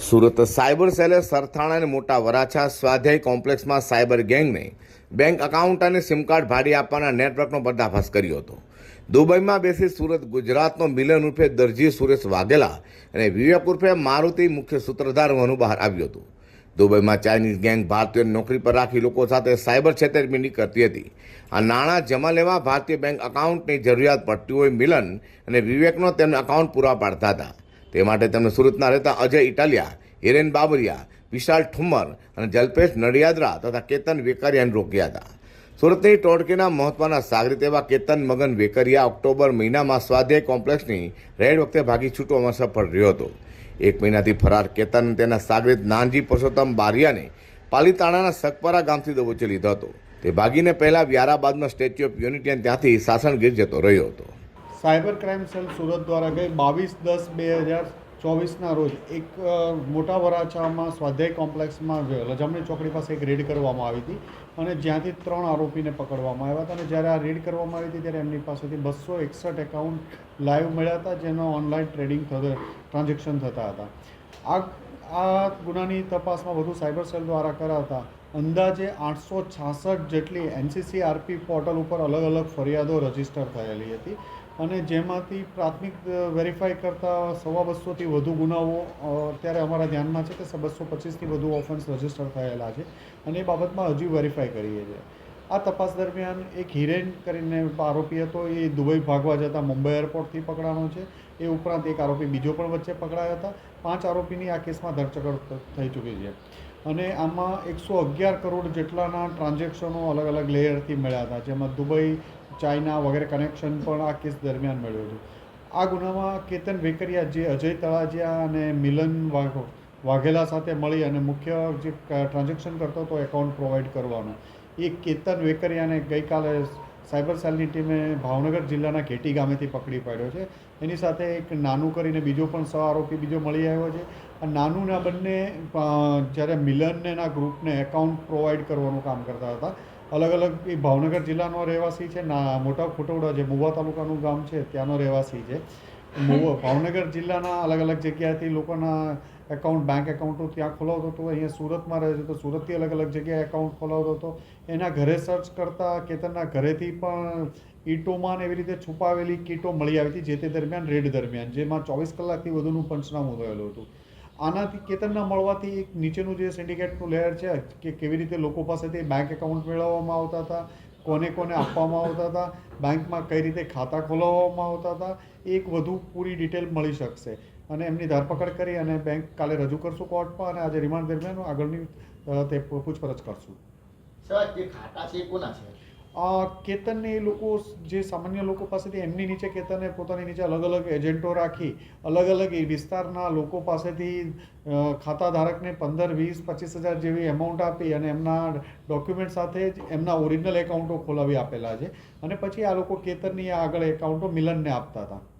Surat cyber સેલે Sarthana અને મોટા વરાછા સ્વાધ્યાય કોમ્પ્લેક્સમાં સાયબર ગેંગને બેંક એકાઉન્ટ અને સિમ કાર્ડ ભાડે આપવાના નેટવર્કનો પર્દાફાશ કર્યો હતો. દુબઈમાં બેસી સુરત ગુજરાતનો મિલન ઉર્ફે દરજી સુરેશ વાઘેલા અને વિવેક ઉર્ફે મારુતિ મુખ્ય સૂત્રધાર હોવાનું બહાર આવ્યું હતું. દુબઈમાં ચાઇનીઝ ગેંગ ભારતીયોને નોકરી પર રાખી લોકો સાથે સાયબર છેતરપિંડી કરતી હતી. આ નાણાં જમા લેવા ભારતીય બેંક એકાઉન્ટની જરૂરિયાત પડતી હોય મિલન અને વિવેકનો તેમને એકાઉન્ટ પૂરા પાડતા હતા. તે માટે તેમણે સુરતના રહેતા અજય ઇટાલિયા, હિરેન બાબરિયા, વિશાલ ઠુમ્મર અને જલ્પેશ નડિયાદરા તથા કેતન વેકરિયાને રોક્યા હતા. સુરતની ટોળકીના મહત્વના સાગરીત એવા કેતન મગન વેકરિયા ઓક્ટોબર મહિનામાં સ્વાધ્યાય કોમ્પ્લેક્સની રેડ વખતે ભાગી છૂટવામાં સફળ રહ્યો હતો. એક મહિનાથી ફરાર કેતન તેના સાગરીત નાનજી પુરુષોત્તમ બારિયાને પાલીતાણાના સકપરા ગામથી દબોચી લીધો હતો. તે ભાગીને પહેલા વ્યારાબાદમાં સ્ટેચ્યુ ઓફ યુનિટી અને ત્યાંથી સાસણગીર જતો રહ્યો હતો. સાયબર ક્રાઇમ સેલ સુરત દ્વારા ગઈ બાવીસ દસ બે હજાર ચોવીસના રોજ એક મોટા વરાછામાં સ્વાધ્યાય કોમ્પ્લેક્સમાં લજામણી ચોકડી પાસે એક રેડ કરવામાં આવી હતી અને જ્યાંથી ત્રણ આરોપીને પકડવામાં આવ્યા હતા અને જ્યારે આ રેડ કરવામાં આવી હતી ત્યારે એમની પાસેથી બસો એકસઠ એકાઉન્ટ લાઈવ મળ્યા હતા, જેનો ઓનલાઈન ટ્રેડિંગ થતા, ટ્રાન્ઝેક્શન થતા હતા. આ આ ગુનાની તપાસમાં વધુ સાયબર સેલ દ્વારા કરાવતા અંદાજે આઠસો છાસઠ જેટલી એનસીસી આરપી પોર્ટલ ઉપર અલગ અલગ ફરિયાદો રજિસ્ટર થયેલી હતી અને જેમાંથી પ્રાથમિક વેરીફાઈ કરતાં સવા બસોથી વધુ ગુનાઓ અત્યારે અમારા ધ્યાનમાં છે કે બસો પચીસથી વધુ ઓફન્સ રજિસ્ટર થયેલા છે અને એ બાબતમાં હજી વેરીફાઈ કરીએ છીએ. આ તપાસ દરમિયાન એક હિરેન કરીને આરોપી હતો, એ દુબઈ ભાગવા જતાં મુંબઈ એરપોર્ટથી પકડાનો છે. એ ઉપરાંત એક આરોપી બીજો પણ વચ્ચે પકડાયા હતા. પાંચ આરોપીની આ કેસમાં ધરપકડ થઈ ચૂકી છે. અને આમાં એકસો અગિયાર કરોડ જેટલાના ટ્રાન્ઝેક્શનો અલગ અલગ લેયરથી મળ્યા હતા, જેમાં દુબઈ, ચાઇના વગેરે કનેક્શન પણ આ કેસ દરમિયાન મળ્યું હતું. આ ગુનામાં કેતન વેકરિયા જે અજય તળાજિયા અને મિલન વાઘ, વાઘેલા સાથે મળી અને મુખ્ય જે ટ્રાન્ઝેક્શન કરતો હતો, એકાઉન્ટ પ્રોવાઈડ કરવાનો. એ કેતન વેકરિયાને ગઈકાલે સાયબર સેલની ટીમે ભાવનગર જિલ્લાના ઘેટી ગામેથી પકડી પાડ્યો છે. એની સાથે એક નાનું કરીને બીજો પણ સહ આરોપી બીજો મળી આવ્યો છે. આ નાનુના બંને જ્યારે મિલનને એના ગ્રુપને એકાઉન્ટ પ્રોવાઈડ કરવાનું કામ કરતા હતા. અલગ અલગ એ ભાવનગર જિલ્લાનો રહેવાસી છે. ના, મોટા ખોટોડા જે મુવા તાલુકાનું ગામ છે, ત્યાંનો રહેવાસી છે. ભાવનગર જિલ્લાના અલગ અલગ જગ્યાએથી લોકોના એકાઉન્ટ બેંક એકાઉન્ટો ત્યાં ખોલાવતો હતો. અહીંયા સુરતમાં રહે છે તો સુરતથી અલગ અલગ જગ્યાએ એકાઉન્ટ ખોલાવતો હતો. એના ઘરે સર્ચ કરતાં કેતનના ઘરેથી પણ ઈટોમાં ને એવી રીતે છુપાવેલી કીટો મળી આવી હતી, જે તે દરમિયાન, રેડ દરમિયાન, જેમાં ચોવીસ કલાકથી વધુનું પંચનામું થયેલું હતું. આનાથી કેતનના મળવાથી એક નીચેનું જે સિન્ડિકેટનું લેયર છે, કે કેવી રીતે લોકો પાસેથી બેંક એકાઉન્ટ મેળવવામાં આવતા હતા કોને કોને આપવામાં આવતા હતા, બેંકમાં કઈ રીતે ખાતા ખોલાવવામાં આવતા હતા, એક વધુ પૂરી ડિટેલ મળી શકશે. અને એમની ધરપકડ કરી અને બેંક કાલે રજૂ કરશું કોર્ટમાં અને આજે રિમાન્ડ દરમિયાન આગળની તે પૂછપરછ કરશું. સર, જે ખાતા છે કોના છે? કેતનને એ લોકો જે સામાન્ય લોકો પાસેથી એમની નીચે કેતને પોતાની નીચે અલગ અલગ એજન્ટો રાખી, અલગ અલગ એ વિસ્તારના લોકો પાસેથી ખાતા ધારકને પંદર, વીસ, પચીસ હજાર જેવી એમાઉન્ટ આપી અને એમના ડોક્યુમેન્ટ સાથે જ એમના ઓરિજિનલ એકાઉન્ટો ખોલાવી આપેલા છે. અને પછી આ લોકો કેતનની આગળ એકાઉન્ટો મિલનને આપતા હતા.